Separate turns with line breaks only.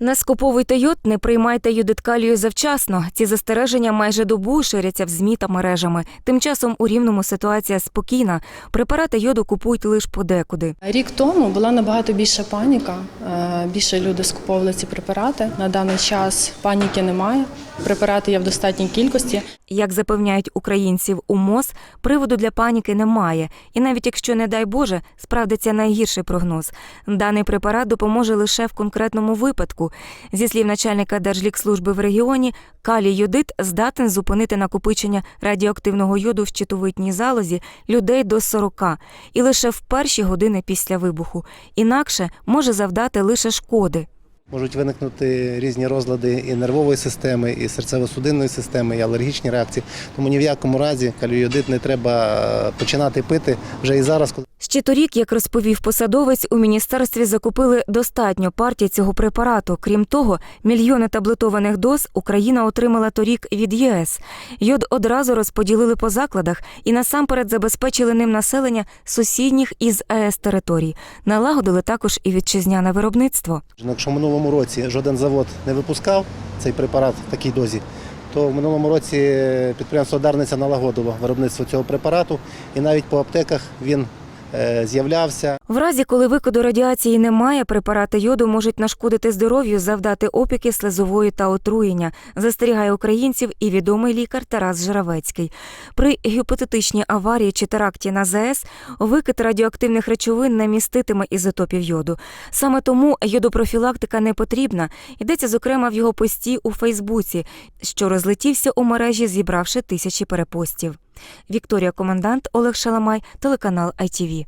Не скуповуйте йод, не приймайте йодиткалію завчасно. Ці застереження майже добу ширяться в ЗМІ та мережами. Тим часом у рівному ситуація спокійна. Препарати йоду купують лише подекуди.
Рік тому була набагато більша паніка. е, Більше люди скуповували ці препарати. На даний час паніки немає. Препарати є в достатній кількості.
Як запевняють українців у МОЗ, приводу для паніки немає. І навіть якщо, не дай Боже, справдиться найгірший прогноз, даний препарат допоможе лише в конкретному випадку. Зі слів начальника Держлікслужби в регіоні, калій йодит здатен зупинити накопичення радіоактивного йоду в щитовидній залозі людей до 40 і лише в перші години після вибуху. Інакше може завдати лише шкоди.
Можуть виникнути різні розлади і нервової системи, і серцево-судинної системи, і алергічні реакції. Тому ні в якому разі каліодит не треба е, починати пити вже і зараз,
Ще торік, як розповів посадовець, у міністерстві закупили достатньо партій цього препарату. Крім того, мільйони таблетованих доз Україна отримала торік від ЄС. Йод одразу розподілили по закладах і насамперед забезпечили ним населення сусідніх із ЕС територій. Налагодили також і вітчизняне виробництво.
Якщо в минулому році жоден завод не випускав цей препарат в такій дозі, то в минулому році підприємство Дарниця налагодило виробництво цього препарату, і навіть по аптеках він з'являвся.
В разі, коли викиду радіації немає, препарати йоду можуть нашкодити здоров'ю, завдати опіки слизової та отруєння, застерігає українців і відомий лікар Тарас Жравецький. При гіпотетичній аварії чи теракті на ЗАЕС викид радіоактивних речовин не міститиме ізотопів йоду. Саме тому йодопрофілактика не потрібна. Йдеться зокрема в його пості у Фейсбуці, що розлетівся у мережі, зібравши тисячі перепостів. Вікторія Комендант, Олег Шаламай, телеканал ITV.